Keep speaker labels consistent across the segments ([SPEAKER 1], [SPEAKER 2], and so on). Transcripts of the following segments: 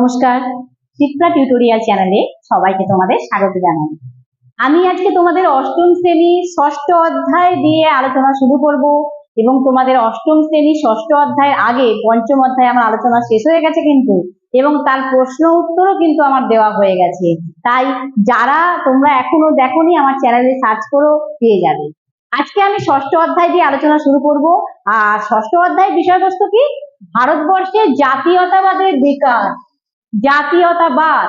[SPEAKER 1] নমস্কার। শিপ্রা টিউটোরিয়াল চ্যানেলে সবাইকে তোমাদের স্বাগত জানাই। আমি আজকে তোমাদের অষ্টম শ্রেণি ষষ্ঠ অধ্যায় দিয়ে আলোচনা শুরু করব এবং তোমাদের অষ্টম শ্রেণি ষষ্ঠ অধ্যায়ের আগে পঞ্চম অধ্যায় আমার আলোচনা শেষ হয়ে গেছে কিন্তু এবং তার প্রশ্ন উত্তরও কিন্তু আমার দেওয়া হয়ে গেছে। তাই যারা তোমরা এখনও দেখোনি আমার চ্যানেলে সার্চ করো, পেয়ে যাবে। আজকে আমি ষষ্ঠ অধ্যায় দিয়ে আলোচনা শুরু করব। আর ষষ্ঠ অধ্যায় বিষয়বস্তু কি? ভারতবর্ষের জাতীয়তাবাদের বিকাশ। জাতীয়তাবাদ।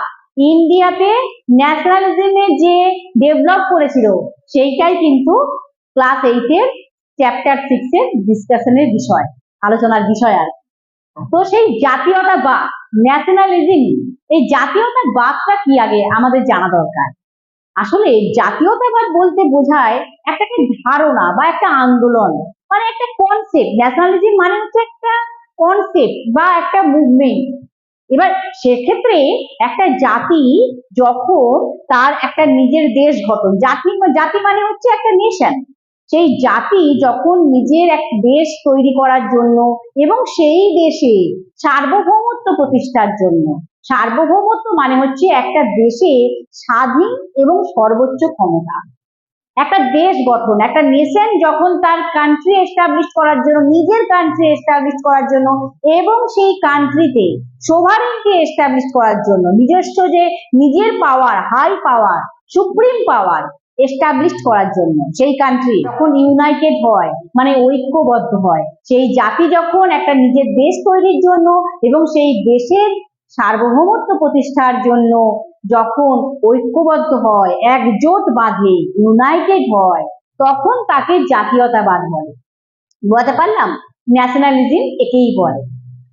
[SPEAKER 1] ইন্ডিয়াতে ন্যাশনালিজমে যে ডেভেলপ করেছিল, সেইটাই কিন্তু ক্লাস এইটের চ্যাপ্টার সিক্স এর ডিসকাশনের বিষয়, আলোচনার বিষয় আর তো সেই জাতীয়তাবাদ ন্যাশনালিজম এই জাতীয়তাবাদটা কি আগে আমাদের জানা দরকার? আসলে জাতীয়তাবাদ বলতে বোঝায় একটা ধারণা বা একটা আন্দোলন মানে একটা কনসেপ্ট ন্যাশনালিজম মানে হচ্ছে একটা কনসেপ্ট বা একটা মুভমেন্ট এবার সেক্ষেত্রে একটা জাতি যখন তার একটা নিজের দেশ গঠন, জাতি জাতি মানে হচ্ছে একটা নেশন সেই জাতি যখন নিজের এক দেশ তৈরি করার জন্য এবং সেই দেশে সার্বভৌমত্ব প্রতিষ্ঠার জন্য, সার্বভৌমত্ব মানে হচ্ছে একটা দেশে স্বাধীন এবং সর্বোচ্চ ক্ষমতা। একটা দেশ গঠন, একটা নেশন যখন তার কান্ট্রি এস্টাবলিশ করার জন্য, নিজের কান্ট্রি এস্টাবলিশ করার জন্য এবং সেই কান্ট্রিতে সোভারেনকে এস্টাবলিশ করার জন্য, নিজস্ব যে নিজের power high power supreme power establish করার জন্য, সেই কান্ট্রি যখন ইউনাইটেড হয় মানে ঐক্যবদ্ধ হয়, সেই জাতি যখন একটা নিজের দেশ তৈরির জন্য এবং সেই দেশের সার্বভৌমত্ব প্রতিষ্ঠার জন্য যখন ঐক্যবদ্ধ হয়, একজোট বাঁধে ইউনাইটেড হয়, তখন তাকে জাতীয়তাবাদ বলে। বোঝাতে পারলাম? ন্যাশনালিজম একেই বলে।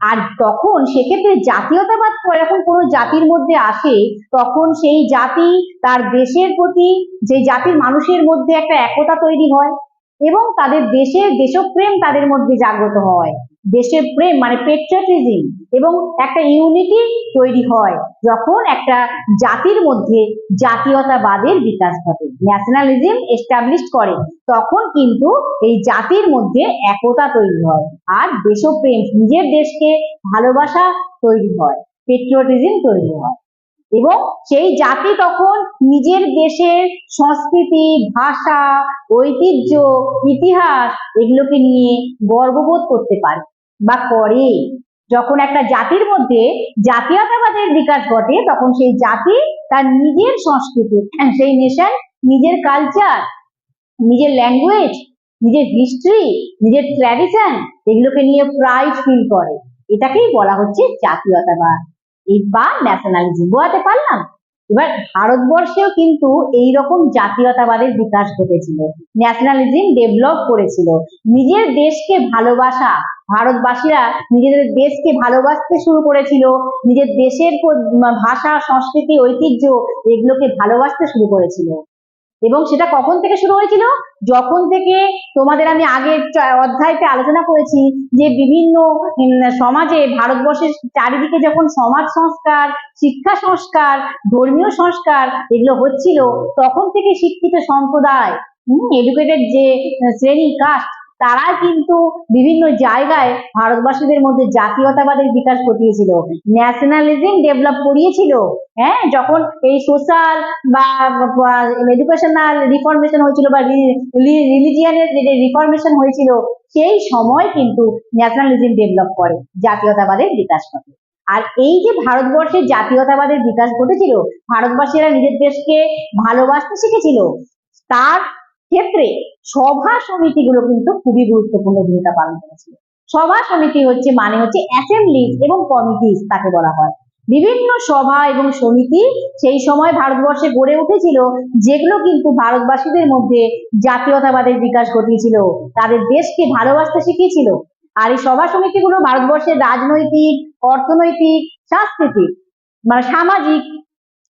[SPEAKER 1] আর তখন সেক্ষেত্রে জাতীয়তাবাদ যখন কোনো জাতির মধ্যে আসে, তখন সেই জাতি তার দেশের প্রতি, যে জাতির মানুষের মধ্যে একটা একতা তৈরি হয় এবং তাদের দেশের দেশপ্রেম তাদের মধ্যে জাগ্রত হয়। দেশের প্রেম মানে পেট্রিয়াটিজম এবং একটা ইউনিটি তৈরি হয় যখন একটা জাতির মধ্যে জাতীয়তাবাদের বিকাশ ঘটে। ন্যাশনালিজম এস্টাবলিশ করে, তখন কিন্তু এই জাতির মধ্যে একতা তৈরি হয় আর দেশপ্রেম, নিজের দেশকে ভালোবাসা তৈরি হয় পেট্রিয়টিজম তৈরি হয়। এবং সেই জাতি তখন নিজের দেশের সংস্কৃতি, ভাষা, ঐতিহ্য, ইতিহাস এগুলোকে নিয়ে গর্ববোধ করতে পারে বা করে। যখন একটা জাতির মধ্যে জাতীয়তাবাদের বিকাশ ঘটে, তখন সেই জাতি তার নিজের সংস্কৃতি, সেই নেশন নিজের কালচার নিজের ল্যাঙ্গুয়েজ নিজের হিস্ট্রি নিজের ট্র্যাডিশন এগুলোকে নিয়ে প্রাইড ফিল করে। এটাকেই বলা হচ্ছে জাতীয়তাবাদ। বা ন্যাশনালিজম বোঝাতে পারলাম? এবার ভারতবর্ষেও কিন্তু এই রকম জাতীয়তাবাদের বিকাশ ঘটেছিল। ন্যাশনালিজম ডেভেলপ করেছিল। নিজের দেশকে ভালোবাসা, ভারতবাসীরা নিজেদের দেশকে ভালোবাসতে শুরু করেছিল। নিজের দেশের ভাষা, সংস্কৃতি, ঐতিহ্য, এগুলোকে ভালোবাসতে শুরু করেছিল। এবং সেটা কখন থেকে শুরু হয়েছিল? যখন থেকে তোমাদের আমি আগের অধ্যায়তে আলোচনা করেছি যে বিভিন্ন সমাজে ভারতবর্ষের চারিদিকে যখন সমাজ সংস্কার, শিক্ষা সংস্কার, ধর্মীয় সংস্কার এগুলো হচ্ছিল, তখন থেকে শিক্ষিত সম্প্রদায় এডুকেটেড যে শ্রেণি কাস্ট তারা কিন্তু বিভিন্ন জায়গায় ভারতবাসীদের মধ্যে জাতীয়তাবাদের বিকাশ ঘটিয়েছিল। ন্যাশনালিজম ডেভেলপ করিয়েছিল। হ্যাঁ যখন এই সোশ্যাল বা এডুকেশনাল রিফরমেশন হয়েছিল বা রিলিজিয়ানের যে রিফরমেশন হয়েছিল, সেই সময় কিন্তু ন্যাশনালিজম ডেভেলপ করে, জাতীয়তাবাদের বিকাশ ঘটে। আর এই যে ভারতবর্ষের জাতীয়তাবাদের বিকাশ ঘটেছিল, ভারতবাসীরা নিজের দেশকে ভালোবাসতে শিখেছিল। তার ক্ষেত্রে সভা সমিতিগুলো কিন্তু খুবই গুরুত্বপূর্ণ ভূমিকা পালন করেছিল। সভা সমিতি হচ্ছে মানে হচ্ছে অ্যাসেম্বলিজ এবং কমিটিস তাকে বলা হয়। বিভিন্ন সভা এবং সমিতি সেই সময় ভারতবর্ষে গড়ে উঠেছিল, যেগুলো কিন্তু ভারতবাসীদের মধ্যে জাতীয়তাবাদের বিকাশ ঘটিয়েছিল, তাদের দেশকে ভালোবাসতে শিখিয়েছিল। আর এই সভা সমিতিগুলো ভারতবর্ষের রাজনৈতিক, অর্থনৈতিক, সাংস্কৃতিক মানে সামাজিক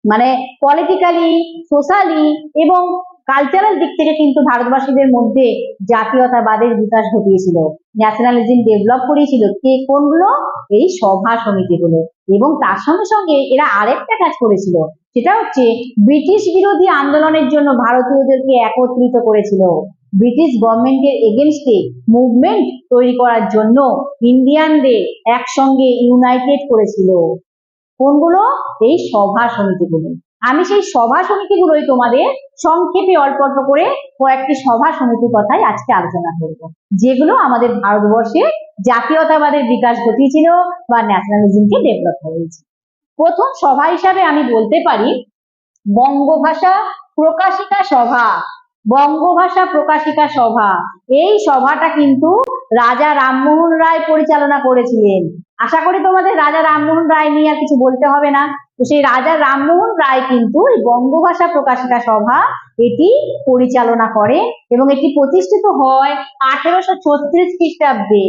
[SPEAKER 1] মানে পলিটিক্যালি সোশ্যালি এবং কালচারাল দিক থেকে কিন্তু ভারতবাসীদের মধ্যে জাতীয়তাবাদের বিকাশ ঘটিয়েছিল। ন্যাশনালিজম ডেভেলপ করেছিল কে কোনগুলো? এই সভা সমিতিগুলো। এবং তার সঙ্গে সঙ্গে এরা আরেকটা কাজ করেছিল, সেটা হচ্ছে ব্রিটিশ বিরোধী আন্দোলনের জন্য ভারতীয়দেরকে একত্রিত করেছিল। ব্রিটিশ গভর্নমেন্টের এগেনস্টে মুভমেন্ট তৈরি করার জন্য ইন্ডিয়ানদের একসঙ্গে ইউনাইটেড করেছিল। কোনগুলো? এই সভা সমিতিগুলো। আমি সেই সভা সমিতিগুলোই তোমাদের সংক্ষেপে অল্প অল্প করে কয়েকটি সভা সমিতির কথাই আজকে আলোচনা করব, যেগুলো আমাদের ভারতবর্ষে জাতীয়তাবাদের বিকাশ ঘটিয়েছিল বা ন্যাশনালিজমকে ডেভেলপ করেছে। প্রথম সভা হিসাবে আমি বলতে পারি বঙ্গভাষা প্রকাশিকা সভা, বঙ্গভাষা প্রকাশিকা সভা। এই সভাটা কিন্তু রাজা রামমোহন রায় পরিচালনা করেছিলেন। আশা করি তোমাদের রাজা রামমোহন রায় নিয়ে আর কিছু বলতে হবে না। তো সেই রাজা রামমোহন রায় কিন্তু বঙ্গভাষা প্রকাশিকা সভা এটি পরিচালনা করে এবং এটি প্রতিষ্ঠিত হয় আঠেরোশো ছত্রিশ খ্রিস্টাব্দে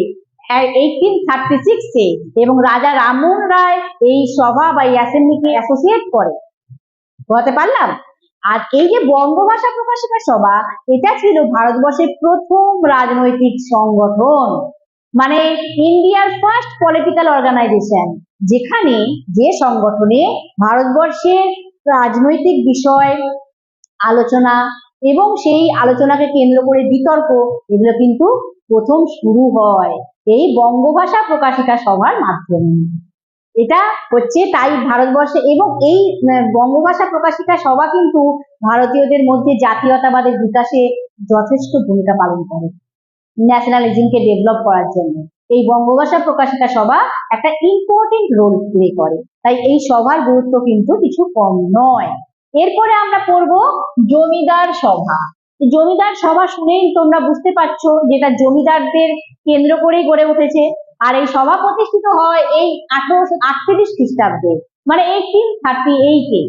[SPEAKER 1] এইটিন থার্টি সিক্সে এবং রাজা রামমোহন রায় এই সভা বা এই অ্যাসেম্বলিকে অ্যাসোসিয়েট করে। বলতে পারলাম? আর এই যে বঙ্গভাষা প্রকাশিকা সভা, এটা ছিল ভারতবর্ষের প্রথম রাজনৈতিক সংগঠন। মানে ইন্ডিয়ার ফার্স্ট পলিটিক্যাল অর্গানাইজেশন যেখানে যে সংগঠনে ভারতবর্ষের রাজনৈতিক বিষয়, আলোচনা এবং সেই আলোচনাকে কেন্দ্র করে বিতর্ক, এগুলো কিন্তু প্রথম শুরু হয় এই বঙ্গভাষা প্রকাশিকা সভার মাধ্যমে। এটা হচ্ছে তাই ভারতবর্ষে এবং এই বঙ্গভাষা প্রকাশিকা সভা কিন্তু ভারতীয়দের মধ্যে জাতীয়তাবাদের বিকাশে যথেষ্ট ভূমিকা পালন করে। ন্যাশনালিজমকে ডেভেলপ করার জন্য। এই বঙ্গভাষা প্রকাশিকা সভা একটা ইম্পর্টেন্ট রোল প্লে করে। তাই এই সভার গুরুত্ব কিন্তু কিছু কম নয়। এরপরে আমরা পড়ব জমিদার সভা। জমিদার সভা শুনেই তোমরা বুঝতে পারছ যেটা জমিদারদের কেন্দ্র করেই গড়ে উঠেছে। আর এই সভা প্রতিষ্ঠিত হয় এই আঠারোশো আটত্রিশ খ্রিস্টাব্দে। মানে এইটিন থার্টি এইটে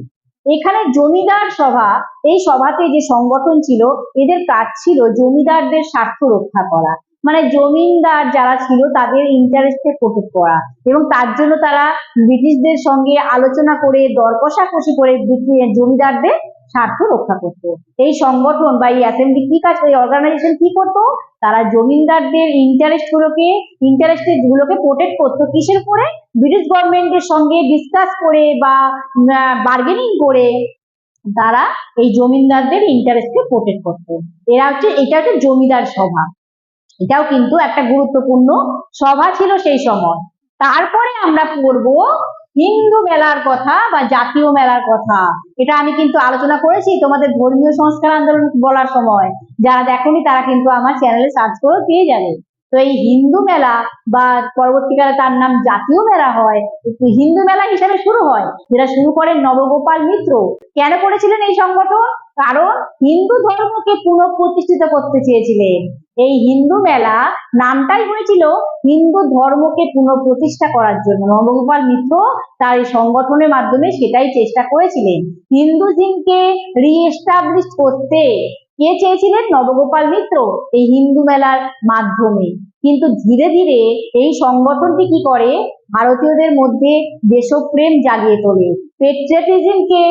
[SPEAKER 1] এখানে জমিদার সভা, এই সভাতে যে সংগঠন ছিল, এদের কাজ ছিল জমিদারদের স্বার্থ রক্ষা করা। মানে জমিনদার যারা ছিল তাদের ইন্টারেস্টে প্রোটেক্ট করা। এবং তার জন্য তারা ব্রিটিশদের সঙ্গে আলোচনা করে, দর কষাকষি করে জমিদারদের স্বার্থ রক্ষা করত। এই সংগঠন বা এই অ্যাসেম্বলি কি কাজ, এই অর্গানাইজেশন কি করতো? তারা জমিনদারদের ইন্টারেস্ট গুলোকে ইন্টারেস্ট গুলোকে প্রোটেক্ট করতো। কিসের করে ব্রিটিশ গভর্নমেন্টের সঙ্গে ডিসকাস করে বা বার্গেনিং করে তারা এই জমিদারদের ইন্টারেস্টকে প্রোটেক্ট করতো। এরা হচ্ছে, এটা হচ্ছে জমিদার সভা। এটাও কিন্তু একটা গুরুত্বপূর্ণ সভা ছিল সেই সময়। তারপরে আমরা পড়ব হিন্দু মেলার কথা বা জাতীয় মেলার কথা। এটা আমি কিন্তু আলোচনা করেছি তোমাদের ধর্মীয় সংস্কার আন্দোলন বলার সময়। যারা দেখোনি তারা কিন্তু আমার চ্যানেলে সার্চ করে পেয়ে যাবে। তো এই হিন্দু মেলা বা পরবর্তীকালে তার নাম জাতীয় মেলা হয় হিন্দু মেলা হিসাবে শুরু হয়, যেটা শুরু করেন নবগোপাল মিত্র। কেন করেছিলেন এই সংগঠন? কারণ হিন্দু ধর্মকে পুনঃপ্রতিষ্ঠিত করতে চেয়েছিলেন। এই হিন্দু মেলা নামটাই হয়েছিল হিন্দু ধর্মকে পুনঃপ্রতিষ্ঠা করার জন্য। নবগোপাল মিত্র তার এই সংগঠনের মাধ্যমে সেটাই চেষ্টা করেছিলেন। হিন্দুজিমকে রিএস্টাবলিশ করতে কে চেয়েছিলেন? নবগোপাল মিত্র। এই হিন্দু মেলার মাধ্যমে। কিন্তু ধীরে ধীরে এই সংগঠনটি কি করে? ভারতীয়দের মধ্যে দেশপ্রেম জাগিয়ে তোলে পেট্রিয়টিজমকে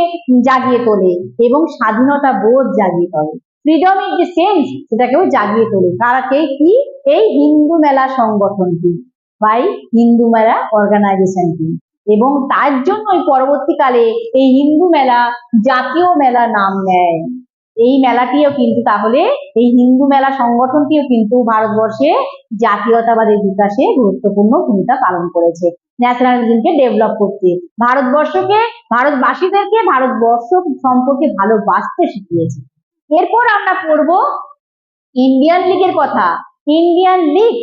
[SPEAKER 1] জাগিয়ে তোলে এবং স্বাধীনতা বোধ জাগিয়ে তোলে। ফ্রিডম ইন যে সেন্স সেটাকেও জাগিয়ে তোলে। তারা কে? কি? এই হিন্দু মেলা সংগঠনটি বাই হিন্দু মেলা অর্গানাইজেশনটি এবং তার জন্যই পরবর্তীকালে এই হিন্দু মেলা জাতীয় মেলা নাম নেয়। এই মেলাটিও কিন্তু তাহলে, এই হিন্দু মেলা সংগঠনটিও কিন্তু ভারতবর্ষে জাতীয়তাবাদের বিকাশে গুরুত্বপূর্ণ ভূমিকা পালন করেছে। ন্যাশনালিজমকে ডেভেলপ করতে। ভারতবর্ষকে, ভারতবাসীদেরকে ভারতবর্ষ সম্পর্কে ভালোবাসতে শিখিয়েছে। এরপর আমরা পড়ব ইন্ডিয়ান লীগের কথা। ইন্ডিয়ান লীগ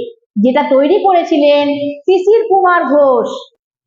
[SPEAKER 1] যেটা তৈরি করেছিলেন শিশির কুমার ঘোষ।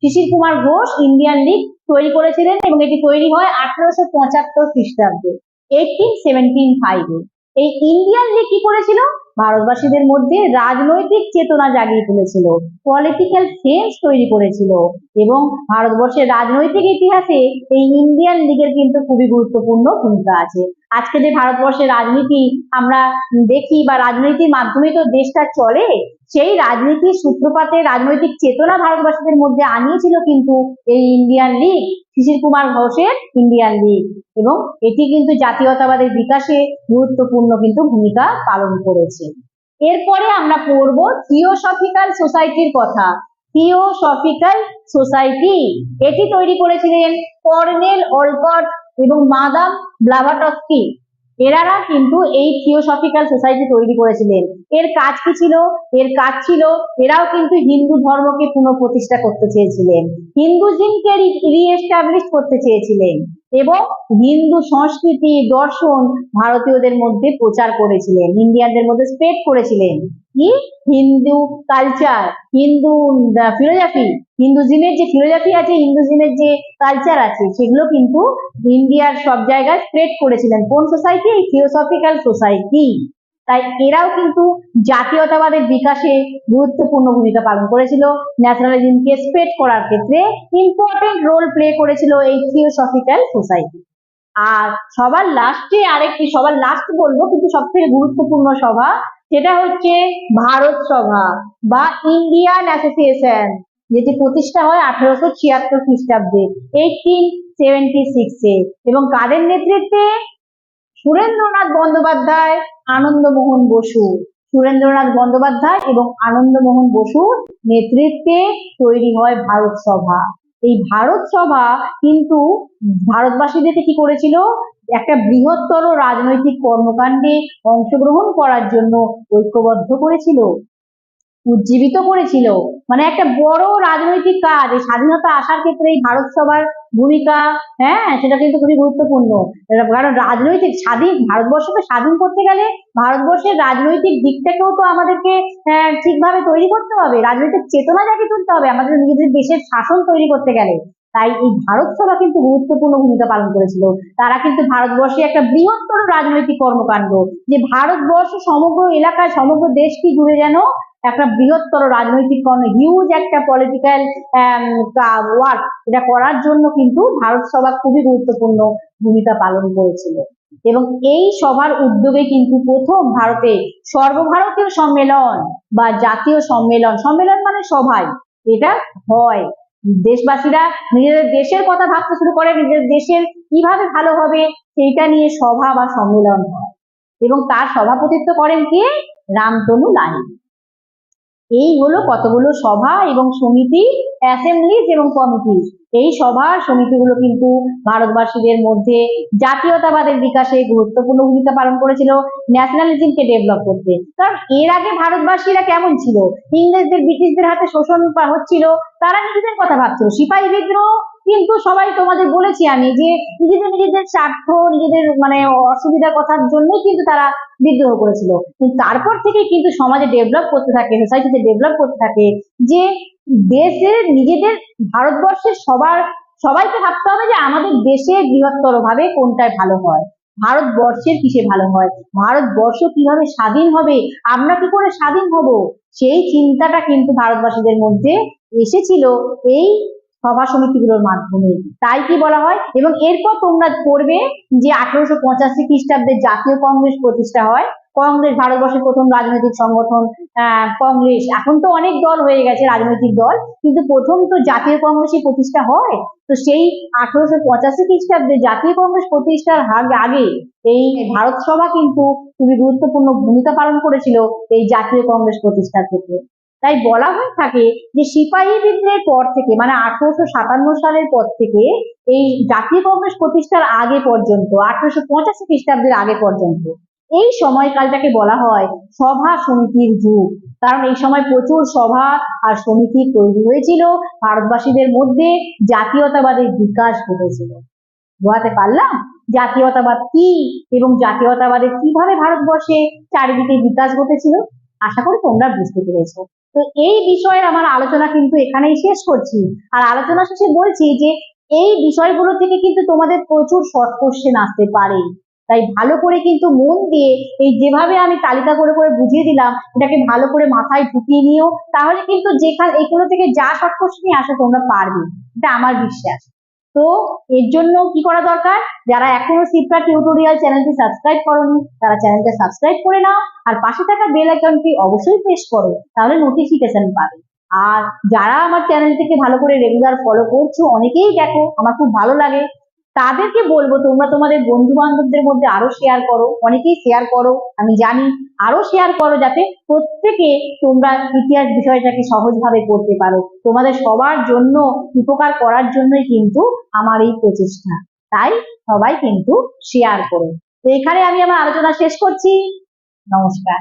[SPEAKER 1] শিশির কুমার ঘোষ ইন্ডিয়ান লীগ তৈরি করেছিলেন এবং এটি তৈরি হয় আঠারোশো পঁচাত্তর খ্রিস্টাব্দে। এই ইন্ডিয়ান লীগ কি করেছিল? ভারতবাসীদের মধ্যে রাজনৈতিক চেতনা জাগিয়ে তুলেছিল। পলিটিক্যাল সেন্স তৈরি করেছিল। এবং ভারতবর্ষের রাজনৈতিক ইতিহাসে এই ইন্ডিয়ান লীগের কিন্তু খুবই গুরুত্বপূর্ণ ভূমিকা আছে। আজকে যে ভারতবর্ষের রাজনীতি আমরা দেখি বা রাজনীতির মাধ্যমে তো দেশটা চলে সেই রাজনীতির সূত্রপাতে রাজনৈতিক চেতনা ভারতবাসীদের মধ্যে আনিয়েছিল কিন্তু এই ইন্ডিয়ান লীগ শিশির কুমার ঘোষের ইন্ডিয়ান লীগ এবং এটি কিন্তু জাতীয়তাবাদের বিকাশে গুরুত্বপূর্ণ কিন্তু ভূমিকা পালন করেছে। এরপরে আমরা পড়ব থিওসফিক্যাল সোসাইটির কথা। থিওসফিক্যাল সোসাইটি এটি তৈরি করেছিলেন কর্নেল অলকট এবং মাদাম ব্লাভাটস্কি। এরারা কিন্তু এই থিওসফিক্যাল সোসাইটি তৈরি করেছিলেন। এর কাজ কি ছিল? এর কাজ ছিল, এরাও কিন্তু হিন্দু ধর্মকে পুনঃপ্রতিষ্ঠা করতে চেয়েছিলেন। হিন্দুজিমকে রিএস্টাবলিশ করতে চেয়েছিলেন। এবং হিন্দু সংস্কৃতি দর্শন ভারতীয়দের মধ্যে প্রচার করেছিলেন, ইন্ডিয়ানদের মধ্যে স্প্রেড করেছিলেন। কি? হিন্দু কালচার হিন্দু ফিলোজফি হিন্দুজিমের যে ফিলোজফি আছে হিন্দুজিমের যে কালচার আছে, সেগুলো কিন্তু ইন্ডিয়ার সব জায়গায় স্প্রেড করেছিলেন। কোন সোসাইটি এই থিওসফিক্যাল সোসাইটি তাই এরাও কিন্তু জাতীয়তাবাদের বিকাশে গুরুত্বপূর্ণ ভূমিকা পালন করেছিল। ন্যাশনালিজমকে স্প্রেড করার ক্ষেত্রে ইম্পর্টেন্ট রোল প্লে করেছিল এই থিওসফিক্যাল সোসাইটি আর সবার লাস্টে আরেকটি, সবার লাস্ট বলব কিন্তু সব থেকে গুরুত্বপূর্ণ সভা, সেটা হচ্ছে ভারত সভা বা ইন্ডিয়ান অ্যাসোসিয়েশন যেটি প্রতিষ্ঠা হয় আঠারোশো ছিয়াত্তর খ্রিস্টাব্দে এইটিন সেভেন্টি সিক্সে এবং কাদের নেতৃত্বে? সুরেন্দ্রনাথ বন্দ্যোপাধ্যায়, আনন্দমোহন বসু। সুরেন্দ্রনাথ বন্দ্যোপাধ্যায় এবং আনন্দমোহন বসুর নেতৃত্বে তৈরি হয় ভারত সভা। এই ভারত সভা কিন্তু ভারতবাসীদেরকে কি করেছিল? একটা বৃহত্তর রাজনৈতিক কর্মকাণ্ডে অংশগ্রহণ করার জন্য ঐক্যবদ্ধ করেছিল। উজ্জীবিত করেছিল। মানে একটা বড় রাজনৈতিক কাজ এই স্বাধীনতা আসার ক্ষেত্রে এই ভারত সভার ভূমিকা হ্যাঁ সেটা কিন্তু খুবই গুরুত্বপূর্ণ। কারণ রাজনৈতিক স্বাধীন ভারতবর্ষকে স্বাধীন করতে গেলে ভারতবর্ষের রাজনৈতিক দিকটাকেও তো আমাদেরকে আহ, ঠিকভাবে তৈরি করতে হবে। রাজনৈতিক চেতনা জাগিয়ে তুলতে হবে আমাদের নিজেদের দেশের শাসন তৈরি করতে গেলে। তাই এই ভারত সভা কিন্তু গুরুত্বপূর্ণ ভূমিকা পালন করেছিল। তারা কিন্তু ভারতবর্ষে একটা বৃহত্তর রাজনৈতিক কর্মকাণ্ড যে ভারতবর্ষ সমগ্র এলাকায় সমগ্র দেশকে জুড়ে যেন একটা বৃহত্তর রাজনৈতিক কর্ম হিউজ একটা পলিটিক্যাল ওয়ার্ক এটা করার জন্য কিন্তু ভারত সভা খুবই গুরুত্বপূর্ণ ভূমিকা পালন করেছিল। এবং এই সভার উদ্যোগে কিন্তু প্রথম ভারতে সর্বভারতীয় সম্মেলন বা জাতীয় সম্মেলন সম্মেলন মানে সভায় এটা হয়। দেশবাসীরা নিজেদের দেশের কথা ভাবতে শুরু করে নিজের দেশের কীভাবে ভালো হবে সেইটা নিয়ে সভা বা সম্মেলন হয়। এবং তার সভাপতিত্ব করেন কে? রামতনু লাহিড়ী। এই হলো কতগুলো সভা এবং সমিতি অ্যাসেম্বলিজ এবং কমিটি এই সভা, সমিতিগুলো কিন্তু ভারতবাসীদের মধ্যে জাতীয়তাবাদের বিকাশে গুরুত্বপূর্ণ ভূমিকা পালন করেছিল ন্যাশনালিজমকে ডেভেলপ করতে। কারণ এর আগে ভারতবাসীরা কেমন ছিল? ইংরেজদের, ব্রিটিশদের হাতে শোষণ হচ্ছিল, তারা নিজেদের কথা ভাবছিল। সিপাহী বিদ্রোহ কিন্তু সবাই তোমাদের বলেছি আমি যে নিজেদের নিজেদের স্বার্থ, নিজেদের মানে অসুবিধার কথার জন্যই কিন্তু তারা বিদ্রোহ করেছিল। তারপর থেকে কিন্তু সমাজে ডেভেলপ করতে থাকে সোসাইটিতে ডেভেলপ করতে থাকে যে দেশের নিজেদের ভারতবর্ষের সবার, সবাইকে ভাবতে হবে যে আমাদের দেশে বৃহত্তর ভাবে কোনটায় ভালো হয়। ভারতবর্ষের কিসে ভালো হয়? ভারতবর্ষ কীভাবে স্বাধীন হবে? আমরা কি করে স্বাধীন হব? সেই চিন্তাটা কিন্তু ভারতবাসীদের মধ্যে এসেছিল। এই সভা সমিতিগুলোর মাধ্যমে। তাই কি বলা হয়? এবং এরপর তোমরা পড়বে যে আঠারোশো পঁচাশি খ্রিস্টাব্দে জাতীয় কংগ্রেস প্রতিষ্ঠা হয়। কংগ্রেস ভারতবর্ষের প্রথম রাজনৈতিক সংগঠন কংগ্রেস। এখন তো অনেক দল হয়ে গেছে রাজনৈতিক দল, কিন্তু প্রথম তো জাতীয় কংগ্রেসই প্রতিষ্ঠা হয়। তো সেই আঠারোশো পঁচাশি খ্রিস্টাব্দে জাতীয় কংগ্রেস প্রতিষ্ঠার আগে এই ভারত সভা কিন্তু খুবই গুরুত্বপূর্ণ ভূমিকা পালন করেছিল এই জাতীয় কংগ্রেস প্রতিষ্ঠার ক্ষেত্রে। তাই বলা হয়ে থাকে যে সিপাহী বিদ্রোহের পর থেকে মানে আঠারোশো সাতান্ন সালের পর থেকে এই জাতীয় কংগ্রেস প্রতিষ্ঠার আগে পর্যন্ত, আঠারোশো পঁচাশি খ্রিস্টাব্দের আগে পর্যন্ত, এই সময়কালটাকে বলা হয় সভা সমিতির যুগ। কারণ এই সময় প্রচুর সভা আর সমিতি তৈরি হয়েছিল, ভারতবাসীদের মধ্যে জাতীয়তাবাদের বিকাশ ঘটেছিল। বোঝাতে পারলাম? জাতীয়তাবাদ কি এবং জাতীয়তাবাদের কীভাবে ভারতবর্ষে চারিদিকে বিকাশ ঘটেছিল? আশা করি তোমরা বুঝতে পেরেছ। তো এই বিষয়ে আমার আলোচনা কিন্তু এখানেই শেষ করছি। আর আলোচনা শেষে বলছি যে, এই বিষয়গুলো থেকে কিন্তু তোমাদের প্রচুর শর্ট কোশ্চেন আসতে পারে। তাই ভালো করে কিন্তু মন দিয়ে এই যেভাবে আমি তালিকা করে করে বুঝিয়ে দিলাম, এটাকে ভালো করে মাথায় ঢুকিয়ে নিও। তাহলে কিন্তু যেখানে, এগুলো থেকে যা শর্ট কোশ্চেনই আসে তোমরা পারবে। এটা আমার বিশ্বাস। তো এর জন্য কি করা দরকার? যারা এখনও শিক্ষা টিউটোরিয়াল চ্যানেলটি সাবস্ক্রাইব করনি, তারা চ্যানেলটা সাবস্ক্রাইব করে নাও আর পাশে থাকা বেল আইকনটি অবশ্যই প্রেস করো, তাহলে নোটিফিকেশন পাবে। আর যারা আমার চ্যানেলটিকে ভালো করে রেগুলার ফলো করছ, অনেকেই দেখো, আমার খুব ভালো লাগে। তাদেরকে বলব, তোমরা তোমাদের বন্ধু বান্ধবদের মধ্যে আরও শেয়ার করো। অনেকেই শেয়ার করো, আমি জানি। আরও শেয়ার করো যাতে প্রত্যেকে তোমরা ইতিহাস বিষয়টাকে সহজভাবে করতে পারো। তোমাদের সবার জন্য, উপকার করার জন্যই কিন্তু আমার এই প্রচেষ্টা। তাই সবাই কিন্তু শেয়ার করো। তো এখানে আমি আমার আলোচনা শেষ করছি। নমস্কার।